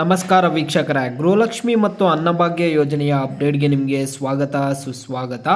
ನಮಸ್ಕಾರ ವೀಕ್ಷಕರ. ಗೃಹಲಕ್ಷ್ಮಿ ಮತ್ತು ಅನ್ನಭಾಗ್ಯ ಯೋಜನೆಯ ಅಪ್ಡೇಟ್ಗೆ ನಿಮಗೆ ಸ್ವಾಗತ, ಸುಸ್ವಾಗತ.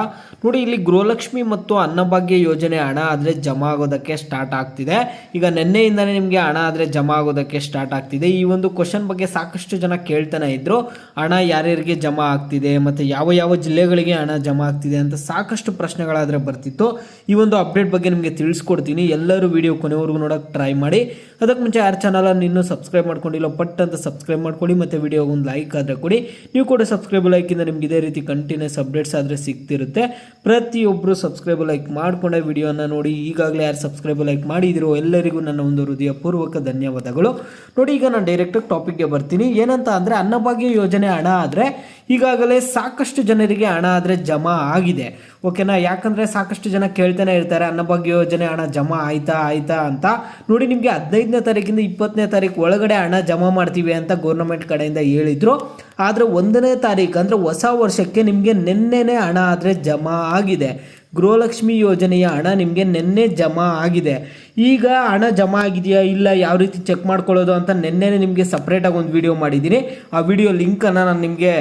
ನೋಡಿ, ಇಲ್ಲಿ ಗೃಹಲಕ್ಷ್ಮಿ ಮತ್ತು ಅನ್ನಭಾಗ್ಯ ಯೋಜನೆ ಹಣ ಆದರೆ ಜಮಾ ಆಗೋದಕ್ಕೆ ಸ್ಟಾರ್ಟ್ ಆಗ್ತಿದೆ. ಈಗ ನಿನ್ನೆಯಿಂದಲೇ ನಿಮಗೆ ಹಣ ಆದರೆ ಜಮಾ ಆಗೋದಕ್ಕೆ ಸ್ಟಾರ್ಟ್ ಆಗ್ತಿದೆ. ಈ ಒಂದು ಕ್ವಶನ್ ಬಗ್ಗೆ ಸಾಕಷ್ಟು ಜನ ಕೇಳ್ತಾನೆ ಇದ್ದರು ಹಣ ಯಾರ್ಯಾರಿಗೆ ಜಮಾ ಆಗ್ತಿದೆ ಮತ್ತು ಯಾವ ಯಾವ ಜಿಲ್ಲೆಗಳಿಗೆ ಹಣ ಜಮಾ ಆಗ್ತಿದೆ ಅಂತ ಸಾಕಷ್ಟು ಪ್ರಶ್ನೆಗಳಾದರೆ ಬರ್ತಿತ್ತು. ಈ ಒಂದು ಅಪ್ಡೇಟ್ ಬಗ್ಗೆ ನಿಮಗೆ ತಿಳಿಸ್ಕೊಡ್ತೀನಿ. ಎಲ್ಲರೂ ವಿಡಿಯೋ ಕೊನೆವರೆಗೂ ನೋಡೋಕೆ ಟ್ರೈ ಮಾಡಿ. ಅದಕ್ಕೆ ಮುಂಚೆ ಯಾರು ಚಾನಲನ್ನು ಇನ್ನೂ ಸಬ್ಸ್ಕ್ರೈಬ್ ಮಾಡ್ಕೊಂಡಿಲ್ಲ, ಪಟ್ ಅಂತ ಸಬ್ಸ್ಕ್ರೈಬ್ ಮಾಡ್ಕೊಳ್ಳಿ ಮತ್ತು ವಿಡಿಯೋಗೆ ಒಂದು ಲೈಕ್ ಆದರೆ ಕೊಡಿ. ನೀವು ಕೂಡ ಸಬ್ಸ್ಕ್ರೈಬ್ ಲೈಕಿಂದ ನಿಮ್ಗೆ ಇದೇ ರೀತಿ ಕಂಟಿನ್ಯೂಸ್ ಅಪ್ಡೇಟ್ಸ್ ಆದರೆ ಸಿಗ್ತಿರುತ್ತೆ. ಪ್ರತಿಯೊಬ್ಬರು ಸಬ್ಸ್ಕ್ರೈಬ್ ಲೈಕ್ ಮಾಡ್ಕೊಂಡೆ ವಿಡಿಯೋನ ನೋಡಿ. ಈಗಾಗಲೇ ಯಾರು ಸಬ್ಸ್ಕ್ರೈಬ್ ಲೈಕ್ ಮಾಡಿದಿರೋ ಎಲ್ಲರಿಗೂ ನನ್ನ ಒಂದು ಹೃದಯಪೂರ್ವಕ ಧನ್ಯವಾದಗಳು. ನೋಡಿ, ಈಗ ನಾನು ಡೈರೆಕ್ಟಾಗಿ ಟಾಪಿಕ್ಗೆ ಬರ್ತೀನಿ. ಏನಂತ ಅಂದರೆ, ಅನ್ನಭಾಗ್ಯ ಯೋಜನೆ ಹಣ ಆದರೆ ಈಗಾಗಲೇ ಸಾಕಷ್ಟು ಜನರಿಗೆ ಹಣ ಆದರೆ ಜಮಾ ಆಗಿದೆ. ಓಕೆನಾ? ಯಾಕಂದರೆ ಸಾಕಷ್ಟು ಜನ ಕೇಳ್ತಾನೆ ಇರ್ತಾರೆ ಅನ್ನಭಾಗ್ಯ ಯೋಜನೆ, ಹಣ ಜಮಾ ಆಯ್ತಾ ಆಯ್ತಾ ಅಂತ. ನೋಡಿ, ನಿಮಗೆ ಹದಿನೈದನೇ ತಾರೀಕಿಂದ ಇಪ್ಪತ್ತನೇ ತಾರೀಕು ಒಳಗಡೆ ಹಣ ಜಮಾ ಮಾಡ್ತೀವಿ ಅಂತ ಗೌರ್ಮೆಂಟ್ ಕಡೆಯಿಂದ ಹೇಳಿದರು. ಆದರೆ ಒಂದನೇ ತಾರೀಕು ಅಂದರೆ ಹೊಸ ವರ್ಷಕ್ಕೆ ನಿಮಗೆ ನಿನ್ನೆನೇ ಹಣ ಆದರೆ ಜಮಾ ಆಗಿದೆ. ಗೃಹಲಕ್ಷ್ಮಿ ಯೋಜನೆಯ ಹಣ ನಿಮಗೆ ನಿನ್ನೆ ಜಮಾ ಆಗಿದೆ. ಈಗ ಹಣ ಜಮಾ ಆಗಿದೆಯಾ ಇಲ್ಲ ಯಾವ ರೀತಿ ಚೆಕ್ ಮಾಡ್ಕೊಳ್ಳೋದು ಅಂತ ನಿನ್ನೆನೇ ನಿಮಗೆ ಸಪ್ರೇಟಾಗಿ ಒಂದು ವಿಡಿಯೋ ಮಾಡಿದ್ದೀನಿ. ಆ ವಿಡಿಯೋ ಲಿಂಕನ್ನು ನಾನು ನಿಮಗೆ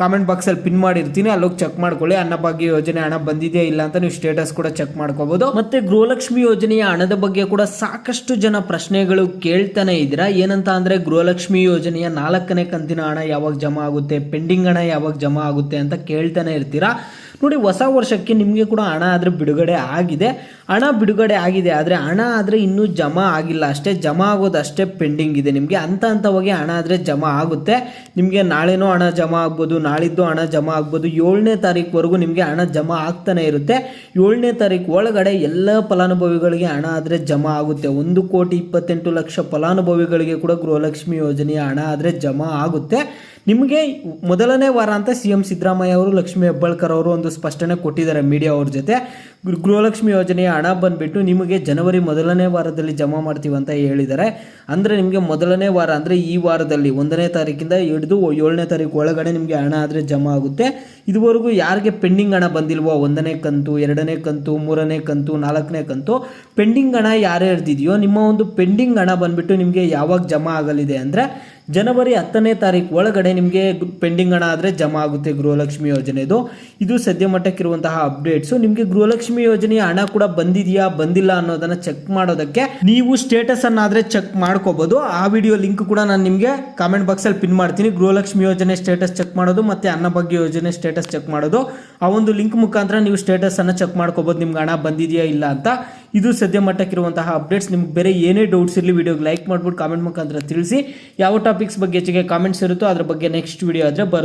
ಕಾಮೆಂಟ್ ಬಾಕ್ಸಲ್ಲಿ ಪಿನ್ ಮಾಡಿರ್ತೀನಿ. ಅಲ್ಲೋಗಿ ಚೆಕ್ ಮಾಡ್ಕೊಳ್ಳಿ. ಅನ್ನಭಾಗ್ಯ ಯೋಜನೆ ಹಣ ಬಂದಿದೆಯಾ ಇಲ್ಲ ಅಂತ ನೀವು ಸ್ಟೇಟಸ್ ಕೂಡ ಚೆಕ್ ಮಾಡ್ಕೋಬೋದು. ಮತ್ತು ಗೃಹಲಕ್ಷ್ಮಿ ಯೋಜನೆಯ ಹಣದ ಬಗ್ಗೆ ಕೂಡ ಸಾಕಷ್ಟು ಜನ ಪ್ರಶ್ನೆಗಳು ಕೇಳ್ತಾನೆ ಇದ್ದೀರಾ. ಏನಂತ ಅಂದರೆ ಗೃಹಲಕ್ಷ್ಮಿ ಯೋಜನೆಯ ನಾಲ್ಕನೇ ಕಂತಿನ ಹಣ ಯಾವಾಗ ಜಮಾ ಆಗುತ್ತೆ ಪೆಂಡಿಂಗ್ ಹಣ ಯಾವಾಗ ಜಮಾ ಆಗುತ್ತೆ ಅಂತ ಕೇಳ್ತಾನೆ ಇರ್ತೀರಾ. ನೋಡಿ, ಹೊಸ ವರ್ಷಕ್ಕೆ ನಿಮಗೆ ಕೂಡ ಹಣ ಆದರೆ ಬಿಡುಗಡೆ ಆಗಿದೆ. ಹಣ ಬಿಡುಗಡೆ ಆಗಿದೆ ಆದರೆ ಹಣ ಆದರೆ ಇನ್ನೂ ಜಮಾ ಆಗಿಲ್ಲ. ಅಷ್ಟೇ ಜಮಾ ಆಗೋದು ಅಷ್ಟೇ ಪೆಂಡಿಂಗ್ ಇದೆ ನಿಮಗೆ. ಹಂತ ಹಂತವಾಗಿ ಹಣ ಆದರೆ ಜಮಾ ಆಗುತ್ತೆ. ನಿಮಗೆ ನಾಳೆನೂ ಹಣ ಜಮಾ ಆಗ್ಬೋದು, ನಾಳಿದ್ದು ಹಣ ಜಮಾ ಆಗ್ಬೋದು. ಏಳನೇ ತಾರೀಕುವರೆಗೂ ನಿಮಗೆ ಹಣ ಜಮಾ ಆಗ್ತಾನೆ ಇರುತ್ತೆ. ಏಳನೇ ತಾರೀಕು ಒಳಗಡೆ ಎಲ್ಲ ಫಲಾನುಭವಿಗಳಿಗೆ ಹಣ ಆದರೆ ಜಮಾ ಆಗುತ್ತೆ. ಒಂದು ಕೋಟಿ ಇಪ್ಪತ್ತೆಂಟು ಲಕ್ಷ ಫಲಾನುಭವಿಗಳಿಗೆ ಕೂಡ ಗೃಹಲಕ್ಷ್ಮಿ ಯೋಜನೆಯ ಹಣ ಆದರೆ ಜಮಾ ಆಗುತ್ತೆ. ನಿಮಗೆ ಮೊದಲನೇ ವಾರ ಅಂತ ಸಿ ಎಂ ಸಿದ್ದರಾಮಯ್ಯ ಅವರು, ಲಕ್ಷ್ಮೀ ಹೆಬ್ಬಾಳ್ಕರ್ ಅವರು ಒಂದು ಸ್ಪಷ್ಟನೆ ಕೊಟ್ಟಿದ್ದಾರೆ ಮೀಡಿಯಾ ಅವ್ರ ಜೊತೆ. ಗೃಹಲಕ್ಷ್ಮಿ ಯೋಜನೆಯ ಹಣ ಬಂದುಬಿಟ್ಟು ನಿಮಗೆ ಜನವರಿ ಮೊದಲನೇ ವಾರದಲ್ಲಿ ಜಮಾ ಮಾಡ್ತೀವಿ ಅಂತ ಹೇಳಿದ್ದಾರೆ. ಅಂದರೆ ನಿಮಗೆ ಮೊದಲನೇ ವಾರ ಅಂದರೆ ಈ ವಾರದಲ್ಲಿ ಒಂದನೇ ತಾರೀಕಿಂದ ಹಿಡಿದು ಏಳನೇ ತಾರೀಕು ಒಳಗಡೆ ನಿಮಗೆ ಹಣ ಆದರೆ ಜಮಾ ಆಗುತ್ತೆ. ಇದುವರೆಗೂ ಯಾರಿಗೆ ಪೆಂಡಿಂಗ್ ಹಣ ಬಂದಿಲ್ವೋ, ಒಂದನೇ ಕಂತು, ಎರಡನೇ ಕಂತು, ಮೂರನೇ ಕಂತು, ನಾಲ್ಕನೇ ಕಂತು, ಪೆಂಡಿಂಗ್ ಹಣ ಯಾರೇ ಇರ್ದಿದೆಯೋ ನಿಮ್ಮ ಒಂದು ಪೆಂಡಿಂಗ್ ಹಣ ಬಂದುಬಿಟ್ಟು ನಿಮಗೆ ಯಾವಾಗ ಜಮಾ ಆಗಲಿದೆ ಅಂದರೆ ಜನವರಿ ಹತ್ತನೇ ತಾರೀಕು ಒಳಗಡೆ ನಿಮಗೆ ಪೆಂಡಿಂಗ್ ಹಣ ಆದರೆ ಜಮಾ ಆಗುತ್ತೆ ಗೃಹಲಕ್ಷ್ಮಿ ಯೋಜನೆದು ಇದು. ಸದ್ಯ ಮಟ್ಟಕ್ಕಿರುವಂತಹ ಅಪ್ಡೇಟ್ಸು ನಿಮಗೆ ಗೃಹಲಕ್ಷ್ಮಿ ಯೋಜನೆಯ ಹಣ ಕೂಡ ಬಂದಿದೆಯಾ, ಬಂದಿಲ್ಲ ಅನ್ನೋದನ್ನ ಚೆಕ್ ಮಾಡೋದಕ್ಕೆ ನೀವು ಸ್ಟೇಟಸ್ ಆದರೆ ಚೆಕ್ ಮಾಡ್ಕೋಬಹುದು ಆ ವಿಡಿಯೋ ಲಿಂಕ್ ಕೂಡ ನಾನು ನಿಮಗೆ ಕಾಮೆಂಟ್ ಬಾಕ್ಸಲ್ಲಿ ಪಿನ್ ಮಾಡ್ತೀನಿ. ಗೃಹಲಕ್ಷ್ಮಿ ಯೋಜನೆ ಸ್ಟೇಟಸ್ ಚೆಕ್ ಮಾಡೋದು ಮತ್ತೆ ಅನ್ನಭಾಗ್ಯ ಯೋಜನೆ ಸ್ಟೇಟಸ್ ಚೆಕ್ ಮಾಡೋದು. ಆ ಒಂದು ಲಿಂಕ್ ಮುಖಾಂತರ ನೀವು ಸ್ಟೇಟಸ್ ಅನ್ನ ಚೆಕ್ ಮಾಡ್ಕೋಬೋದು. ನಿಮ್ಗೆ ಹಣ ಬಂದಿದೆಯಾ ಇಲ್ಲ ಅಂತ. ಇದು ಸದ್ಯ ಮಟ್ಟಕ್ಕಿರುವಂತಹ ಅಪ್ಡೇಟ್ಸ್ ನಿಮ್ಗೆ ಬೇರೆ ಏನೇ ಡೌಟ್ಸ್ ಇರಲಿ ವಿಡಿಯೋಗೆ ಲೈಕ್ ಮಾಡ್ಬಿಟ್ಟು ಕಾಮೆಂಟ್ ಮುಖಾಂತರ ತಿಳಿಸಿ. ಯಾವ ಟಾಪಿಕ್ಸ್ ಬಗ್ಗೆ ಹೆಚ್ಚಿಗೆ ಕಾಮೆಂಟ್ಸ್ ಇರುತ್ತೋ ಅದ್ರ ಬಗ್ಗೆ ನೆಕ್ಸ್ಟ್ ವಿಡಿಯೋ ಆದರೆ ಬರುತ್ತೆ.